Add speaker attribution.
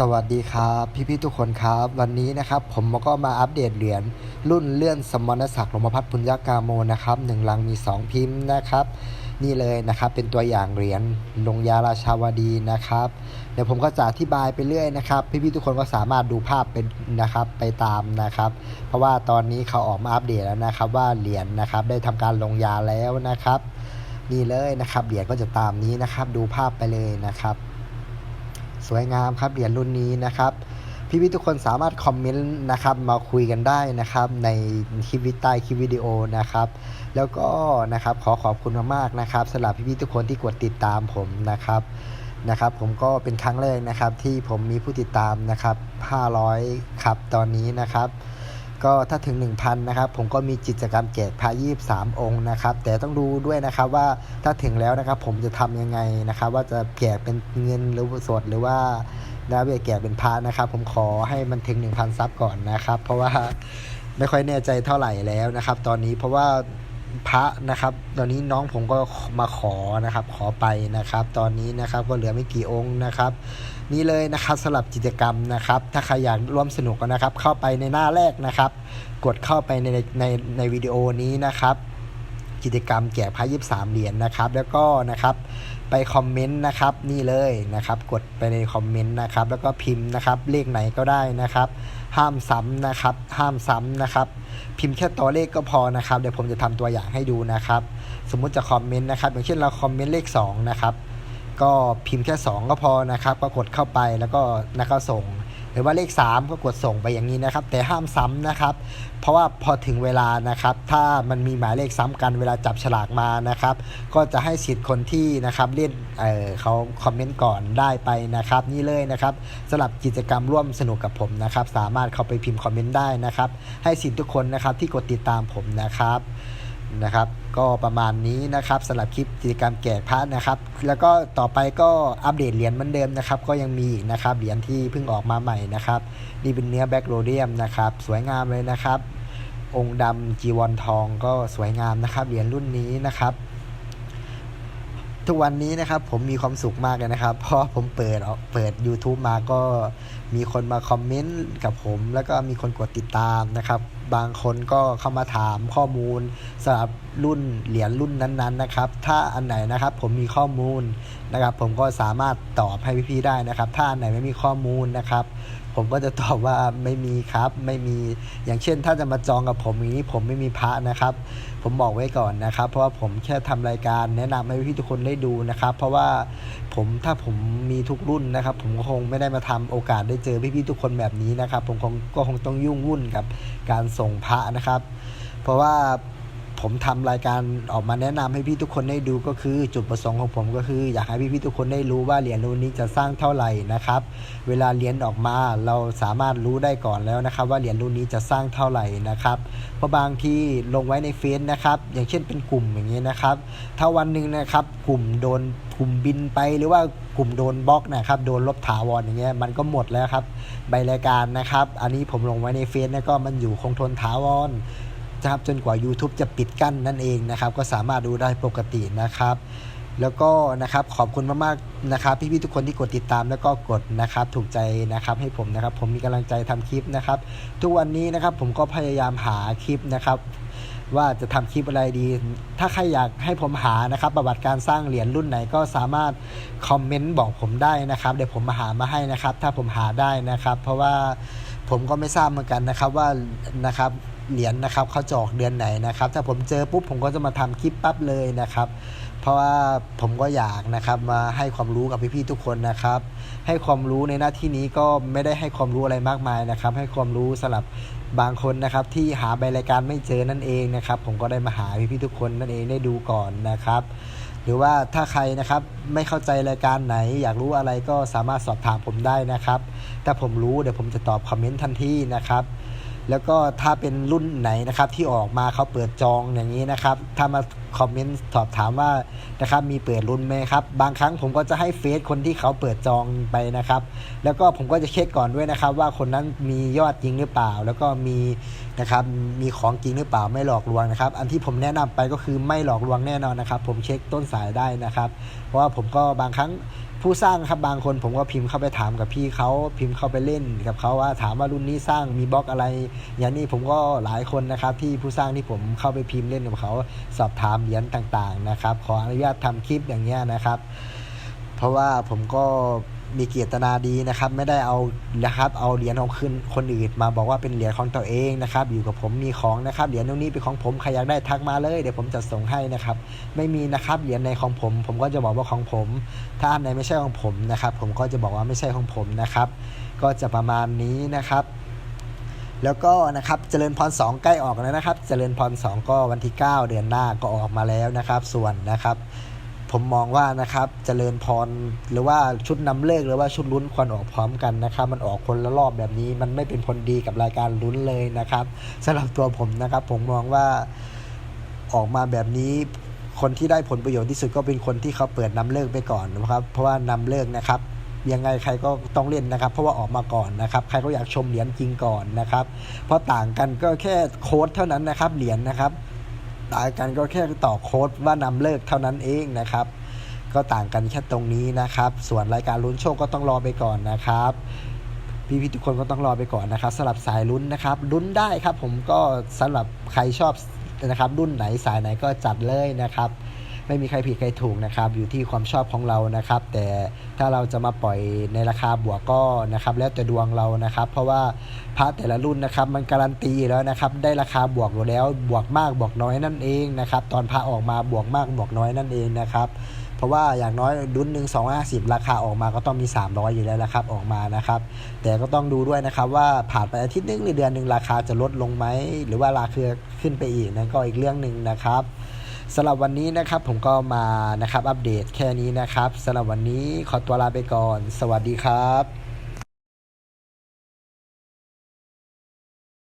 Speaker 1: สวัสดีครับพี่ๆทุกคนครับ วันนี้นะครับผมก็มาอัปเดตเหรียญรุ่นเลื่อนสมณศักดิ์หลมพัฒน์ปุญญากาโมนะครับหนึ่งลังมี 2 พิมพ์นะครับ นี่เลยนะครับเป็นตัวอย่างเหรียญลงยาราชาวดีนะครับ เดี๋ยวผมก็จะอธิบายไปเรื่อยนะครับ พี่ๆทุกคนก็สามารถดูภาพเป็นนะครับไปตามนะครับ เพราะว่าตอนนี้เขาออกมาอัปเดตแล้วนะครับ ว่าเหรียญนะครับได้ทำการลงยาแล้วนะครับ นี่เลยนะครับเหรียญก็จะตามนี้นะครับ ดูภาพไปเลยนะครับ สวยงามครับเหรียญรุ่นนี้นะครับพี่ๆทุกคนสามารถคอมเมนต์นะครับมาคุยกันได้นะครับในคลิปวิใต้คลิปวิดีโอนะครับ แล้วก็นะครับขอขอบคุณมากๆนะครับสำหรับพี่ๆทุกคนที่กดติดตามผมนะครับนะครับ ผมก็เป็นครั้งแรกนะครับที่ผมมีผู้ติดตามนะครับ 500 ครับตอนนี้นะครับ ก็ถ้าถึง 1,000นะครับผมก็มีกิจกรรมแจกพระ23องค์นะครับแต่ต้องดูด้วยนะครับว่าถ้าถึงแล้วนะครับผมจะทำยังไงนะครับ ว่าจะแจกเป็นเงินหรือสดหรือว่านะเบียแจกเป็นพระนะครับ ผมขอให้มันถึง 1,000ซับก่อนนะครับ เพราะว่าไม่ค่อยแน่ใจเท่าไหร่แล้วนะครับ ตอนนี้เพราะว่าพระนะครับ ตอนนี้น้องผมก็มาขอนะครับ ขอไปนะครับ ตอนนี้นะครับก็เหลือไม่กี่องค์นะครับ นี่เลยนะครับสำหรับกิจกรรมนะครับ ถ้าใครอยากร่วมสนุกนะครับ เข้าไปในหน้าแรกนะครับ กดเข้าไปในในในวิดีโอนี้นะครับกิจกรรมแจกพระยิบสามเหรียญนะครับ แล้วก็นะครับไปคอมเมนต์นะครับ นี่เลยนะครับ กดไปในคอมเมนต์นะครับ แล้วก็พิมพ์นะครับ เลขไหนก็ได้นะครับ ห้ามซ้ำนะครับ ห้ามซ้ำนะครับ พิมพ์แค่ตัวเลขก็พอนะครับ เดี๋ยวผมจะทำตัวอย่างให้ดูนะครับ สมมุติจะคอมเมนต์นะครับ อย่างเช่นเราคอมเมนต์เลข2นะครับ ก็พิมพ์แค่ 2 ก็พอนะครับ ก็กดเข้าไปแล้วก็นะครับส่ง หรือว่าเลข 3 ก็กดส่งไปอย่างนี้นะครับ แต่ห้ามซ้ำนะครับ เพราะว่าพอถึงเวลานะครับ ถ้ามันมีหมายเลขซ้ำกันเวลาจับฉลากมานะครับ ก็จะให้สิทธิ์คนที่นะครับเล่นเเขาคอมเมนต์ก่อนได้ไปนะครับ นี่เลยนะครับสำหรับกิจกรรมร่วมสนุกกับผมนะครับ สามารถเข้าไปพิมพ์คอมเมนต์ได้นะครับ ให้สิทธิ์ทุกคนนะครับที่กดติดตามผมนะครับ นะครับ ก็ประมาณนี้นะครับสำหรับคลิปกิจกรรมแจกพระนะครับ แล้วก็ต่อไปก็อัปเดตเหรียญเหมือนเดิมนะครับ ก็ยังมีนะครับเหรียญที่เพิ่งออกมาใหม่นะครับ นี่เป็นเนื้อแบ็กโรเดียมนะครับ สวยงามเลยนะครับ องค์ดำจีวรทองก็สวยงามนะครับเหรียญรุ่นนี้นะครับ ทุกวันนี้นะครับผมมีความสุขมากเลยนะครับ เพราะผมเปิดออกเปิด YouTube มาก็มีคนมาคอมเมนต์กับผม แล้วก็มีคนกดติดตามนะครับ บางคนก็เข้ามาถามข้อมูลสำหรับรุ่นเหรียญรุ่นนั้นๆนะครับ ถ้าอันไหนนะครับผมมีข้อมูลนะครับ ผมก็สามารถตอบให้พี่ๆได้นะครับ ถ้าอันไหนไม่มีข้อมูลนะครับ ผมก็จะตอบว่าไม่มีครับ ไม่มีอย่างเช่น ถ้าจะมาจองกับผมอย่างนี้ผมไม่มีพระนะครับ ผมบอกไว้ก่อนนะครับ เพราะว่าผมแค่ทำรายการแนะนำให้พี่ทุกคนได้ดูนะครับ เพราะว่าผมถ้าผมมีทุกรุ่นนะครับ ผมคงไม่ได้มาทำโอกาสได้เจอพี่ๆทุกคนแบบนี้นะครับ ผมคงก็คงต้องยุ่งวุ่นกับการส่งพระนะครับ เพราะว่า ผมทำรายการออกมาแนะนำให้พี่ทุกคนได้ดูก็คือจุดประสงค์ของผมก็คือ อยากให้พี่ๆทุกคนได้รู้ว่าเหรียญรุ่นนี้จะสร้างเท่าไหร่นะครับ เวลาเหรียญออกมาเราสามารถรู้ได้ก่อนแล้วนะครับ ว่าเหรียญรุ่นนี้จะสร้างเท่าไหร่นะครับ เพราะบางที่ลงไว้ในเฟซนะครับ อย่างเช่นเป็นกลุ่มอย่างนี้นะครับ ถ้าวันหนึ่งนะครับกลุ่มโดนกลุ่มบินไปหรือว่ากลุ่มโดนบล็อกนะครับโดนลบถาวรอย่างเงี้ยมันก็หมดแล้วครับใบรายการนะครับ อันนี้ผมลงไว้ในเฟซนะก็มันอยู่คงทนถาวร นะครับจนกว่า YouTube จะปิดกั้นนั่นเองนะครับ ก็สามารถดูได้ปกตินะครับ แล้วก็นะครับขอบคุณมากๆนะครับพี่ๆทุกคนที่กดติดตามแล้วก็กดนะครับถูกใจนะครับให้ผมนะครับ ผมมีกำลังใจทำคลิปนะครับ ทุกวันนี้นะครับผมก็พยายามหาคลิปนะครับว่าจะทำคลิปอะไรดี ถ้าใครอยากให้ผมหานะครับ ประวัติการสร้างเหรียญรุ่นไหนก็สามารถคอมเมนต์บอกผมได้นะครับ เดี๋ยวผมมาหามาให้นะครับ ถ้าผมหาได้นะครับ เพราะว่าผมก็ไม่ทราบเหมือนกันนะครับว่านะครับ เหรียญนะครับเขาจะออกเดือนไหนนะครับ ถ้าผมเจอปุ๊บผมก็จะมาทำคลิปปั๊บเลยนะครับ เพราะว่าผมก็อยากนะครับมาให้ความรู้กับพี่ๆทุกคนนะครับ ให้ความรู้ในหน้าที่นี้ก็ไม่ได้ให้ความรู้อะไรมากมายนะครับ ให้ความรู้สำหรับบางคนนะครับที่หาใบรายการไม่เจอนั่นเองนะครับ ผมก็ได้มาหาพี่ๆทุกคนนั่นเองได้ดูก่อนนะครับหรือว่าถ้าใครนะครับไม่เข้าใจรายการไหน อยากรู้อะไรก็สามารถสอบถามผมได้นะครับ ถ้าผมรู้เดี๋ยวผมจะตอบคอมเมนต์ทันทีนะครับ แล้วก็ถ้าเป็นรุ่นไหนนะครับที่ออกมาเขาเปิดจองอย่างนี้นะครับถ้ามาคอมเมนต์สอบถามว่านะครับมีเปิดรุ่นไหมครับ บางครั้งผมก็จะให้เฟซคนที่เขาเปิดจองไปนะครับ แล้วก็ผมก็จะเช็คก่อนด้วยนะครับ ว่าคนนั้นมียอดจริงหรือเปล่า แล้วก็มีนะครับมีของจริงหรือเปล่าไม่หลอกลวงนะครับ อันที่ผมแนะนำไปก็คือไม่หลอกลวงแน่นอนนะครับ ผมเช็คต้นสายได้นะครับ เพราะว่าผมก็บางครั้ง ผู้สร้างครับบางคนผมก็พิมพ์เข้าไปถามกับพี่เขาพิมพ์เข้าไปเล่นกับเขาว่าถามว่ารุ่นนี้สร้างมีบล็อกอะไร อย่างนี้ผมก็หลายคนนะครับ ที่ผู้สร้างที่ผมเข้าไปพิมพ์เล่นกับเขาสอบถามเหรียญต่างๆนะครับ ขออนุญาตทำคลิปอย่างเงี้ยนะครับ เพราะว่าผมก็ มีเกียรตนาดีนะครับ ไม่ได้เอานะครับ เอาเหรียญของคืนคนอื่นมาบอกว่าเป็นเหรียญของตัวเองนะครับ อยู่กับผมมีของนะครับเหรียญตรงนี้เป็นของผมใครอยากได้ทักมาเลยเดี๋ยวผมจะส่งให้นะครับ ไม่มีนะครับเหรียญในของผม ผมก็จะบอกว่าของผม ถ้าอันไหนไม่ใช่ของผมนะครับ ผมก็จะบอกว่าไม่ใช่ของผมนะครับ ก็จะประมาณนี้นะครับแล้วก็นะครับเจริญพร2ใกล้ออกแล้วนะครับ เจริญพร2ก็วันที่ 9 เดือนหน้าก็ออกมาแล้วนะครับ ส่วนนะครับ ผมมองว่านะครับเจริญพรหรือว่าชุดนำเลขหรือว่าชุดลุ้นควรออกพร้อมกันนะครับมันออกคนละรอบแบบนี้ มันไม่เป็นผลดีกับรายการลุ้นเลยนะครับสำหรับตัวผมนะครับ ผมมองว่าออกมาแบบนี้คนที่ได้ผลประโยชน์ที่สุดก็เป็นคนที่เขาเปิดนำเลิกไปก่อนนะครับ เพราะว่านำเลิกนะครับยังไงใครก็ต้องเล่นนะครับ เพราะว่าออกมาก่อนนะครับ ใครก็อยากชมเหรียญจริงก่อนนะครับ เพราะต่างกันก็แค่โค้ดเท่านั้นนะครับเหรียญนะครับ ต่างกันก็แค่ต่อโค้ดว่านำเลิกเท่านั้นเองนะครับ ก็ต่างกันแค่ตรงนี้นะครับ ส่วนรายการลุ้นโชคก็ต้องรอไปก่อนนะครับพี่ๆทุกคนก็ต้องรอไปก่อนนะครับสำหรับสายลุ้นนะครับลุ้นได้ครับผมก็สำหรับใครชอบนะครับ รุ่นไหนสายไหนก็จัดเลยนะครับ ไม่มีใครผิดใครถูกนะครับ อยู่ที่ความชอบของเรานะครับ แต่ถ้าเราจะมาปล่อยในราคาบวกก็นะครับแล้วแต่ดวงเรานะครับ เพราะว่าพระแต่ละรุ่นนะครับ มันการันตีแล้วนะครับ ได้ราคาบวกอยู่แล้ว บวกมากบวกน้อยนั่นเองนะครับ ตอนพระออกมาบวกมากบวกน้อยนั่นเองนะครับเพราะว่าอย่างน้อยรุ่นหนึ่งสองห้าสิบราคาออกมาก็ต้องมี 300 อยู่แล้วนะครับ ออกมานะครับ แต่ก็ต้องดูด้วยนะครับว่าผ่านไปอาทิตย์หนึงหรือเดือนหนึ่งราคาจะลดลงไหมหรือว่าราคาขึ้นไปอีกนั่นก็อีกเรื่องหนึ่งนะครับ สำหรับวันนี้นะครับผมก็มานะครับอัปเดตแค่นี้นะครับสำหรับวันนี้ขอตัวลาไปก่อน สวัสดีครับ